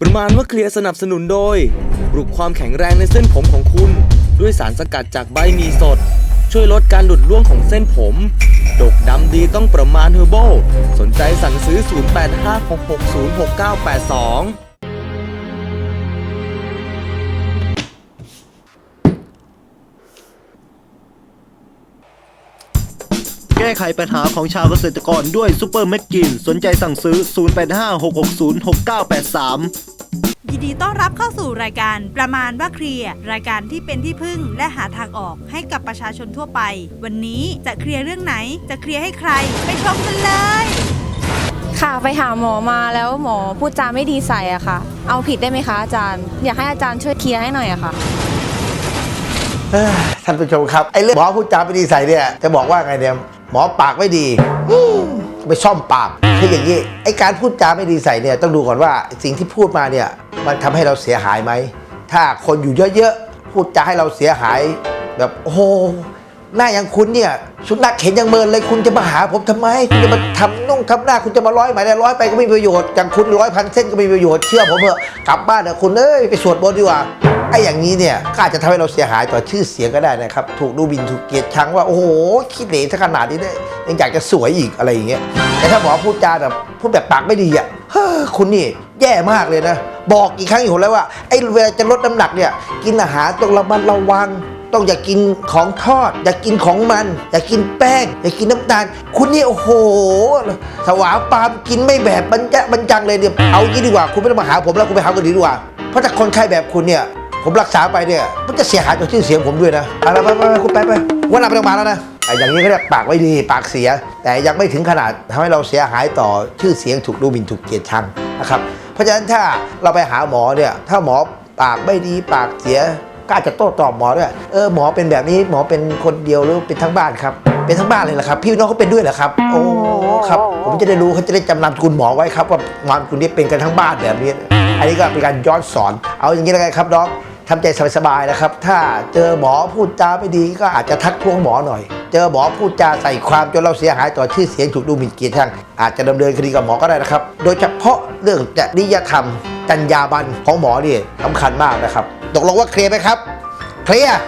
ประมาณว่าเคลียร์สนับสนุนโดยปลุกความแข็งแรงในเส้นผมของคุณ ด้วยสารสกัดจากใบมีสด ช่วยลดการหลุดร่วงของเส้นผม ดกดำดีต้องประมาณเฮอร์โบสนใจสั่งซื้อ 0856606982 แก้ไขปัญหาของชาวเกษตรกรด้วยซูเปอร์แมกกิน สนใจสั่งซื้อ 0856606983ยินดีต้อนรับเข้าสู่รายการประมาณว่าเคลียร์รายการที่เป็นที่พึ่งและหาทางออกให้กับประชาชนทั่วไป วันนี้จะเคลียร์เรื่องไหน จะเคลียร์ให้ใคร ไปชมกันเลย ค่ะไปหาหมอมาแล้วหมอพูดจาไม่ดีใส่อะค่ะ เอาผิดได้ไหมคะอาจารย์ อยากให้อาจารย์ช่วยเคลียร์ให้หน่อยอะค่ะเอ้ยท่านผู้ชมครับไอ้เรื่องหมอพูดจาไม่ดีใส่เนี่ยจะบอกว่าไงเนี่ย หมอปากไม่ดีอืมไปซ่อมปากคืออย่างนี้ไอ้การพูดจาไม่ดีใส่เนี่ยต้องดูก่อนว่าสิ่งที่พูดมาเนี่ยมันทำให้เราเสียหายไหมถ้าคนอยู่เยอะๆพูดจาให้เราเสียหายแบบโอ้โหน้าอย่างคุณเนี่ยสุนัขเห็นยังเมินเลยคุณจะมาหาผมทำไม คุณจะมาทำนุ่งทำหน้าคุณจะมาร้อยไหมได้ร้อยไปก็ไม่มีประโยชน์อย่างคุณร้อยพันเส้นก็ไม่มีประโยชน์เชื่อผมเถอะกลับบ้านเถอะคุณเอ้ยไปสวดมนต์ดีกว่าไอ้อย่างนี้เนี่ยก็อาจจะทำให้เราเสียหายต่อชื่อเสียงก็ได้นะครับ ถูกดูหมินถูกเกียดชังว่าโอ้โหขี้เหร่ขนาดนี้เนี่ยยังอยากจะสวยอีกอะไรอย่างเงี้ยแต่ถ้าหมอพูดจาแบบพูดแบบปากไม่ดีอะเฮ้อคุณนี่แย่มากเลยนะ บอกกี่ครั้งอยู่แล้วว่าไอ้เวลาจะลดน้ำหนักเนี่ยกินอาหารต้องระมัดระวัง ต้องอย่ากินของทอด อย่ากินของมัน อย่ากินแป้ง อย่ากินน้ำตาล คุณนี่โอ้โห สวาปามกินไม่แบบบรรจะบรรจังเลยเนี่ยเอางี้ดีกว่าคุณไม่ต้องมาหาผมแล้วคุณไปหาคนอื่นดีกว่าเพราะถ้าคนไข้แบบคุณเนี่ยผมรักษาไปเนี่ยมันจะเสียหายต่อชื่อเสียงผมด้วยนะเอาละไปไปไปคุณไปไปวันหลังไม่ต้องมาลแล้วนะแต่อย่างนี้เขาเรียกปากไม่ดีปากเสีย แต่ยังไม่ถึงขนาดทำให้เราเสียหายต่อชื่อเสียงถูกดูหมิ่นถูกเกลียดชังนะครับเพราะฉะนั้นถ้าเราไปหาหมอเนี่ยถ้าหมอปากไม่ดีปากเสีย ก็อาจะโต้ตอบหมอด้วย เออหมอเป็นแบบนี้หมอเป็นคนเดียวหรือเป็นทั้งบ้านครับ เป็นทั้งบ้านเลยเหรอครับ พี่น้องเขาเป็นด้วยเหรอครับ โอ้ครับ ผมจะได้รู้เขาจะได้จำนำคุณหมอไว้ครับว่ามามคุณนี่เป็นกันทั้งบ้านแบบนี้ อันนี้ก็เป็นการย้อนสอน เอาอย่างนี้แล้วกันครับน้องทำใจสบายๆนะครับ ถ้าเจอหมอพูดจาไม่ดีก็อาจจะทักท้วงหมอหน่อย เจอหมอพูดจาใส่ความจนเราเสียหายต่อชื่อเสียงถูกดูหมิ่นเกียรติชังอาจจะดำเนินคดีกับหมอก็ได้นะครับ โดยเฉพาะเรื่องจริยธรรมจรรยาบรรณของหมอนี่สำคัญมากนะครับ ตกลงว่าเคลียร์ไหมครับ เคลียร์